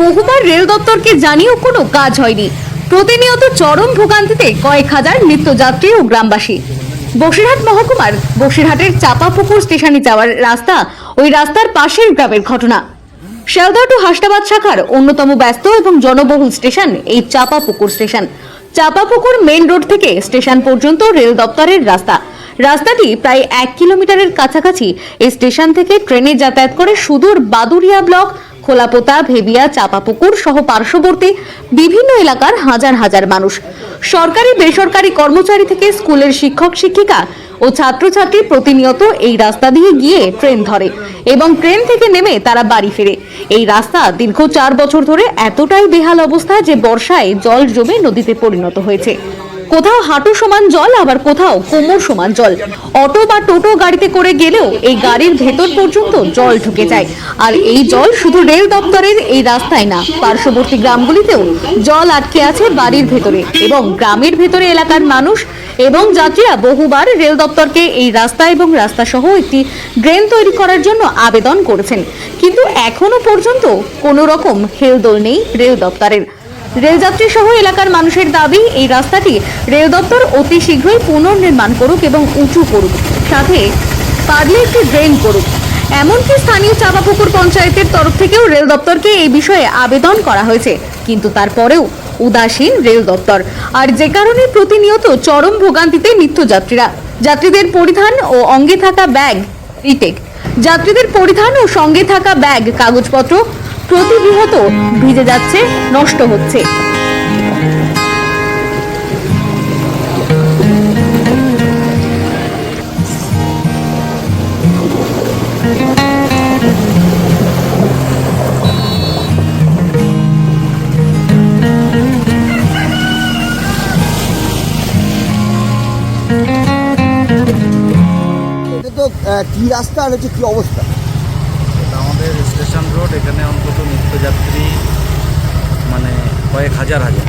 বহুবার রেল দপ্তরকে জানিয়েও কোনো কাজ হয়নি। প্রতিনিয়ত চরম ভোগান্তিতে কয়েক হাজার নিত্যযাত্রী ও গ্রামবাসী। বসিরহাট মহকুমার বসিরহাটের চাপাপুকুর স্টেশনে যাওয়ার রাস্তা ওই রাস্তার পাশের গ্রামের ঘটনা। শিয়ালদা টু হাসনাবাদ শাখার অন্যতম ব্যস্ত এবং জনবহুল স্টেশন এই Chapapukur station. Chapapukur main road থেকে স্টেশন পর্যন্ত রেল দপ্তরের রাস্তা। রাস্তাটি প্রায় এক কিলোমিটারের কাছাকাছি এই স্টেশন থেকে ট্রেনে যাতায়াত করে সুদূর বাদুরিয়া ব্লক খোলাপোতা, ভেবিয়া, চাপাপুকুর সহ পার্শ্ববর্তী বিভিন্ন এলাকার হাজার হাজার মানুষ। সরকারি, বেসরকারি কর্মচারী থেকে স্কুলের শিক্ষক, শিক্ষিকা ও ছাত্রছাত্রী প্রতিনিয়ত এই রাস্তা দিয়ে গিয়ে ট্রেন ধরে এবং ট্রেন থেকে নেমে তারা বাড়ি ফেরে। এই রাস্তা দীর্ঘ চার বছর ধরে এতটাই বেহাল অবস্থা যে বর্ষায় জল জমে নদীতে পরিণত হয়েছে। কোথাও হাঁটু সমান জল, আবার কোথাও কোমর সমান জল। অটো বা টোটো গাড়িতে করে গেলেও এই গাড়ির ভেতর পর্যন্ত জল ঢুকে যায়। আর এই জল শুধু রেল দপ্তরের এই রাস্তায় না, পার্শ্ববর্তী গ্রামগুলিতেও জল আটকে আছে বাড়ির ভেতরে এবং গ্রামের ভেতরে এলাকার মানুষ এবং যাত্রীরা বহুবার রেল দপ্তরকে এই রাস্তা এবং রাস্তা সহ একটি ড্রেন তৈরি করার জন্য আবেদন করেছেন। কিন্তু এখনও পর্যন্ত কোনো রকম হেলদোল নেই রেল দপ্তরের। রেলযাত্রী সহ এলাকার মানুষের দাবি, এই রাস্তাটি রেল দপ্তর অতি শীঘ্রই পুনর্নির্মাণ করুক এবং উঁচু করুক, সাথে পারলে একটি ড্রেন করুক। এমনকি স্থানীয় চাপাপুকুর পঞ্চায়েতের তরফ থেকেও রেল দপ্তরকে এই বিষয়ে আবেদন করা হয়েছে, কিন্তু তারপরেও উদাসীন রেল দপ্তর। আর যে কারণে প্রতিনিয়ত চরম ভোগান্তিতে নিত্যযাত্রীরা, যাত্রীদের পরিধান ও অঙ্গে থাকা ব্যাগ, রিটেক। যাত্রীদের পরিধান ও সঙ্গে থাকা ব্যাগ, কাগজপত্র প্রতিনিয়ত ভিজে যাচ্ছে নষ্ট হচ্ছে। কি রাস্তা আর হচ্ছে কি অবস্থা? আমাদের স্টেশন রোড, এখানে অন্তত নিত্যযাত্রী মানে কয়েক হাজার হাজার।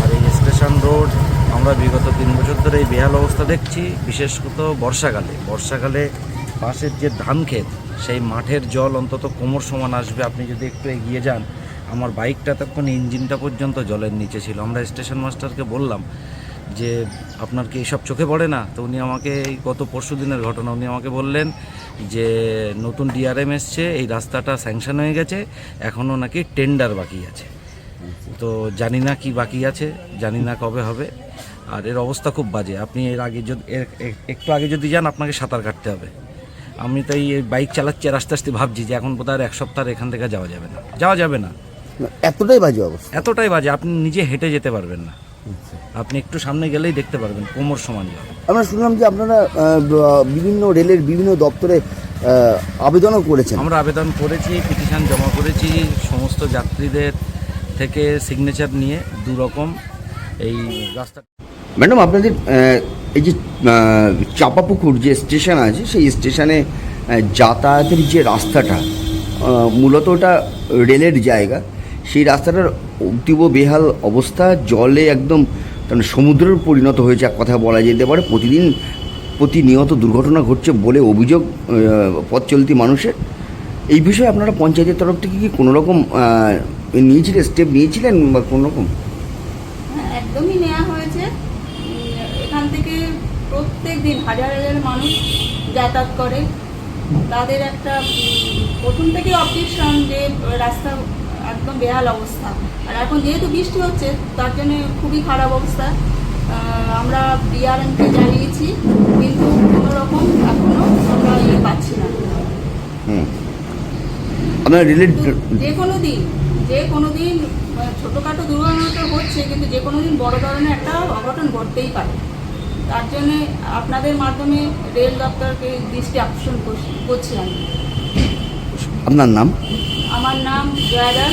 আর এই স্টেশন রোড আমরা বিগত তিন বছর ধরে এই বেহাল অবস্থা দেখছি বিশেষত বর্ষাকালে। বর্ষাকালে পাশের যে ধান ক্ষেত, সেই মাঠের জল অন্তত কোমর সমান আসবে। আপনি যদি একটু এগিয়ে যান, আমার বাইকটা তখন ইঞ্জিনটা পর্যন্ত জলের নিচে ছিল। আমরা স্টেশন মাস্টারকে বললাম যে আপনার কি এসব চোখে পড়ে না? তো উনি আমাকে এই গত পরশু দিনের ঘটনা উনি আমাকে বললেন যে নতুন ডিআরএম এসছে এই রাস্তাটা স্যাংশন হয়ে গেছে এখনও নাকি টেন্ডার বাকি আছে। তো জানি না কি বাকি আছে জানি না কবে হবে। আর এর অবস্থা খুব বাজে। আপনি এর আগে যদি এর- একটু আগে যদি যান আপনাকে সাঁতার কাটতে হবে। আমি তাই এই বাইক চালাচ্ছি আর আস্তে আস্তে ভাবছি যে এখন বোধহয় এক সপ্তাহ এখান থেকে যাওয়া যাবে না। যাওয়া যাবে না, এতটাই বাজে অবস্থা। এতটাই বাজে আপনি নিজে হেঁটে যেতে পারবেন না। আপনি একটু সামনে গেলেই দেখতে পারবেন কোমর সমান জল আমরা শুনলাম যে আপনারা বিভিন্ন রেলের বিভিন্ন দপ্তরে আবেদনও করেছেন। আমরা আবেদন করেছি পিটিশন জমা করেছি সমস্ত যাত্রীদের থেকে সিগনেচার নিয়ে দু রকম এই রাস্তা ম্যাডাম আপনাদের এই যে চাপাপুকুর যে স্টেশন আছে সেই স্টেশনে যাতায়াতের যে রাস্তাটা মূলত ওটা রেলের জায়গা। সেই রাস্তাটার অতীব বেহাল অবস্থা জলে একদম মানে সমুদ্রের পরিণত হয়েছে এক কথা বলা যেতে পারে। প্রতিদিন প্রতিনিয়ত দুর্ঘটনা ঘটছে বলে অভিযোগ পথ চলতি মানুষের। এই বিষয়ে আপনারা পঞ্চায়েতের তরফ থেকে কি কোনো রকম নিয়েছিলেন স্টেপ নিয়েছিলেন বা কোনো রকম? হ্যাঁ, একদমই নেওয়া হয়েছে। এখান থেকে প্রত্যেক দিন হাজার হাজার মানুষ যাতায়াত করে। তাদের একটা প্রথম থেকে অবজেকশন যে রাস্তা একদম বেহাল অবস্থা। আর এখন যেহেতু বৃষ্টি হচ্ছে তার জন্য খুবই খারাপ অবস্থা। আমরা বিআরএনকে জানিয়েছি কিন্তু কোনো রকম এখনও আমরা ইয়ে পাচ্ছি না। আপনার যে কোনো দিন যে কোনো দিন ছোটোখাটো দুর্ঘটনা তো হচ্ছে কিন্তু যে কোনো দিন বড় ধরনের একটা অঘটন ঘটতেই পারে। তার জন্যে আপনাদের মাধ্যমে রেল দপ্তরকে দৃষ্টি আকর্ষণ করছি- করছি আমি। আপনার নাম? আমার নাম জয়া